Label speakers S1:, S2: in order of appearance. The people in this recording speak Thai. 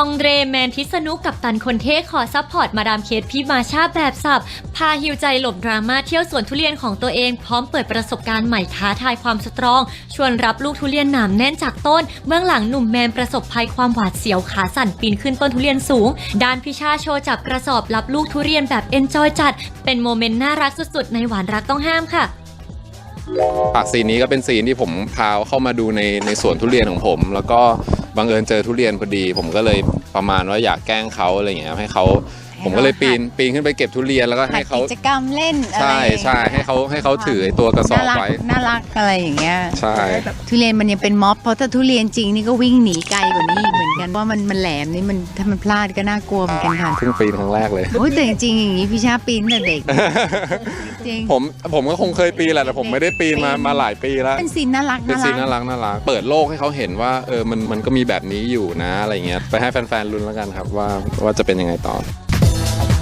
S1: องเดรแมนทิสนุกับตันคนเท่ขอซัพพอร์ตมาดามเคสพี่มาชาแบบสับ พาฮิวใจหลบดราม่าเที่ยวสวนทุเรียนของตัวเอง พร้อมเปิดประสบการณ์ใหม่ท้าทายความสตรอง ชวนรับลูกทุเรียนหนามแน่นจากต้น เบื้องหลังหนุ่มแมนประสบภัยความหวาดเสียวขาสั่นปีนขึ้นต้นทุเรียนสูง ด้านพิชาโชว์จับกระสอบรับลูกทุเรียนแบบเอนจอยจัด เป็นโมเมนต์น่ารักสุดๆในหวานรักต้องห้ามค่ะ
S2: ปากซีนนี้ก็เป็นซีนที่ผมพาเข้ามาดูในในสวนทุเรียนของผม แล้วก็ บังเอิญเจอทุเรียนพอดี ผมก็เลยประมาณว่าอยากแกล้งเขาอะไรอย่างเงี้ยให้เขาผมก็เลยปีนปีนขึ้นไปเก็บทุเรียนแล้วก็
S3: หั
S2: ให้
S3: ด
S2: เขา
S3: กิจกรรมเล่นอะไร
S2: ใช่ใช่ให้เขาให้เขาถือไอ้ตัวกระสอบ
S3: น่ารัก
S2: ไว้
S3: น่ารักอะไรอย่างเงี้ย
S2: ใช่
S3: แบบทุเรียนมันยังเป็นม็อบเพราะถ้าทุเรียนจริงนี่ก็วิ่งหนีไกลกว่านี้อีกเหมือน กันเพราะมันมันแหลมนี่มันถ้ามันพลาดก็น่ากลัวเหมือนกันค่ะ
S2: เพิ่งปีนครั้งแรกเลย
S3: โอ้ยแต่จริงๆอย่างนี้พี่ชาปีนแต่เด็กจริง
S2: ผมผมก็คงเคยปีนแหละแต่ผมไม่ได้ปีนมามาหลายปีแล้ว
S3: เป็นซีนน่ารัก
S2: เป็น
S3: น่า
S2: ซี
S3: รั
S2: น
S3: ก
S2: น่ารักน่ารักเปิดโลกให้เขาเห็นว่าเออมันมันก็มีแบบนี้อยู่นะอะไรเงี้ยไปให้แฟนๆลุ้นแล้วกันครับว่าว่าจะเป็นยังไงต่อ